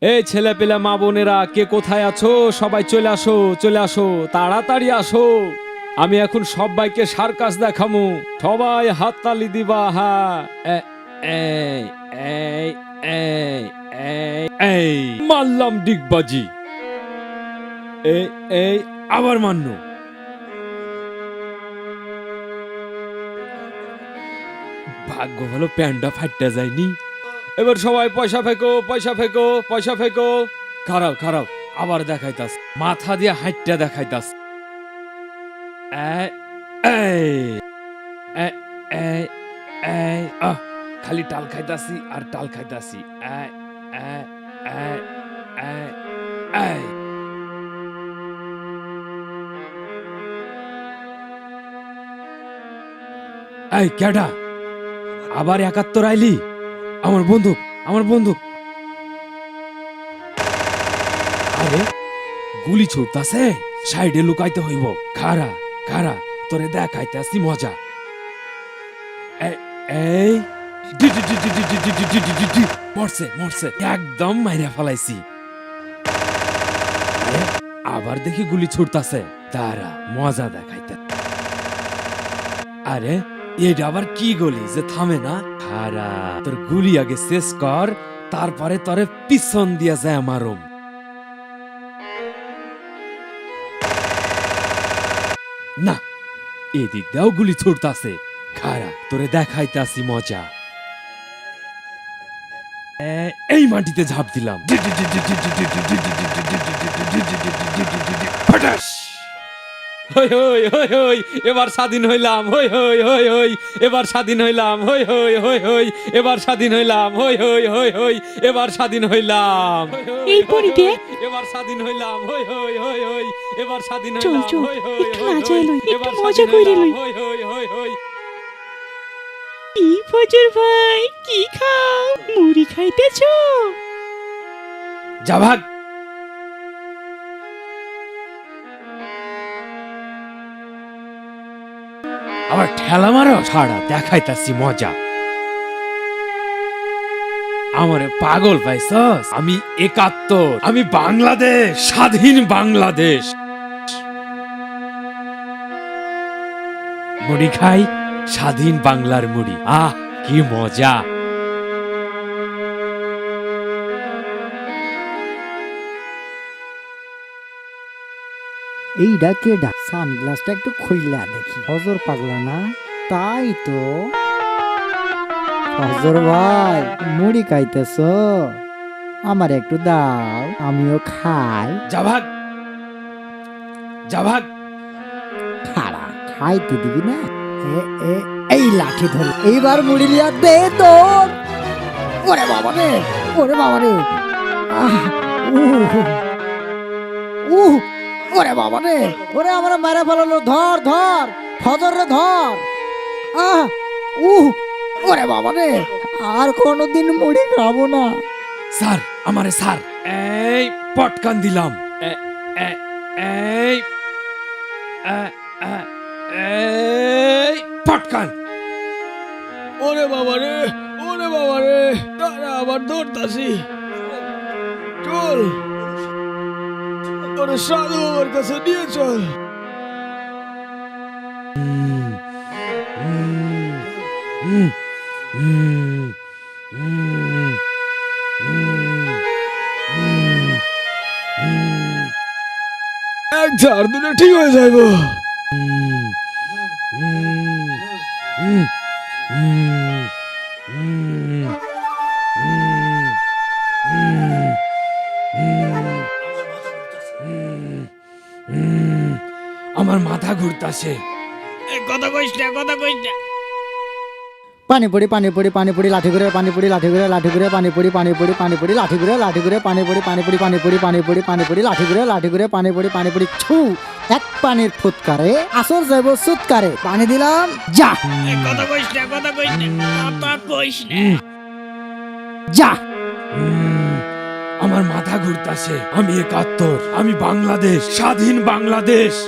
এই ছেলে পেলে মা বোনেরা, কে কোথায় আছো? সবাই চলে আসো চলে আসো, তাড়াতাড়ি আসো। আমি এখন সবাইকে সার্কাস দেখামু। সবাই হাততালি দিবা এ- এই মারলাম ডিগবাজি। এই এই আবার মান্য ভাগ্য ভালো প্যান্টটা ফাটতে যায়নি। এবার সবাই পয়সা ফেকো পয়সা ফেকো পয়সা ফেকো। খারাপ খারাপ আবার দেখাইতাস। মাথা দিয়ে হাইটটা দেখাইতাস। খালি টাল খাইতাছি আর টাল এ- এই। কেডা আবার একাত্তর আইলি? আমার বন্দুক আমার বন্দুক আরে গুলি ছুট আছে সাইডে লুকাইতে হইব খারা খারা তোরে দেখাইতে আসি মজা এই মরছে মরছে একদম মাইরা ফেলাইছি আবার দেখি গুলি ছুটতাছে তারা মজা দেখাইতে আরে এটা আবার কি গলি যে থামে না খারা তোর গুলি আগে শেষ কর তারপরে তোরে পিছন দিয়া যায় মারুম না এদিক দিয়েও গুলি ছুটতাছে খারা তোরে দেখাইতাছি মজা এই মাটিতে ঝাঁপ দিলাম হই হই হই হই এবার স্বাধীন হইলাম হই হই হই হই এবার স্বাধীন হইলাম হই হই হই হই এবার স্বাধীন হইলাম হই হই হই হই এবার স্বাধীন হইলাম এই পরি দেখ। এবার স্বাধীন হইলাম হই হই হই হই এবার স্বাধীন হইলাম হই হই একটু নাচাই লই, একটু এবার মজা স্বাধীন কইরে লই। হই হই হই হই কি ফজর ভাই কি খাও মুড়ি খাইতেছো যা আবার ঠেলা মারো? ছাড়া, দেখাইতাছি মজা। আমার পাগল পাইছস? আমি একাত্তর। আমি বাংলাদেশ, স্বাধীন বাংলাদেশ। মুড়ি খাই, স্বাধীন বাংলার মুড়ি। আহ, কি মজা। এইটা কেডা? সানগ্লাসটা একটু খুইলা দেখি। হজর পাগলা না? তাই তো। হজর ভাই মুড়ি খাইতেছ? আমার একটু দাও আমিও খাই। যা ভাগ যা ভাগ খাড়া খাইতে দিবি না? এ এ এই লাঠি ধর। এইবার মুড়ি লিয়া দে তোর। ওরে বাবা রে ওরে বাবা রে। আহ, উহ, উহ, ওরে বাবা রে। ওরে আমার মেরে ফেলালো ধর ধর ফজর রে ধর। আহ উহ। ওরে বাবা রে। আর কোনোদিন মুড়ি খাব না। স্যার আমারে স্যার। এই পটকান দিলাম। এই। এই পটকান। ওরে বাবা রে ওরে বাবা রে তারা আবার দৌড়তাছি চল। ওরে সাধু বাবার কাছে নিয়ে চল এক চার দিনে ঠিক হয়ে যাইব হুম, হুম, হুম, হুম, আমার মাথা ঘুরতাছে কথা কইস না কথা কইস না পানি পড়ি পানি পড়ি পানি পড়ি লাঠি করে পানি পড়ি লাঠি করে লাঠি করে পানি পড়ি পানি পড়ি পানি পড়ি লাঠি করে লাঠি করে পানি পড়ি পানি পড়ি পানি পড়ি পানি পড়ি পানি পড়ি লাঠি করে লাঠি করে পানি পড়ি পানি পড়ি ছু এক পানির ফুৎকারে আসর যাইব সুৎকারে পানি দিলাম যা কথা কইস না কথা কইস না কথা কইস না যা আমার মাথা ঘুরতাছে আমি একাত্তর আমি বাংলাদেশ স্বাধীন বাংলাদেশ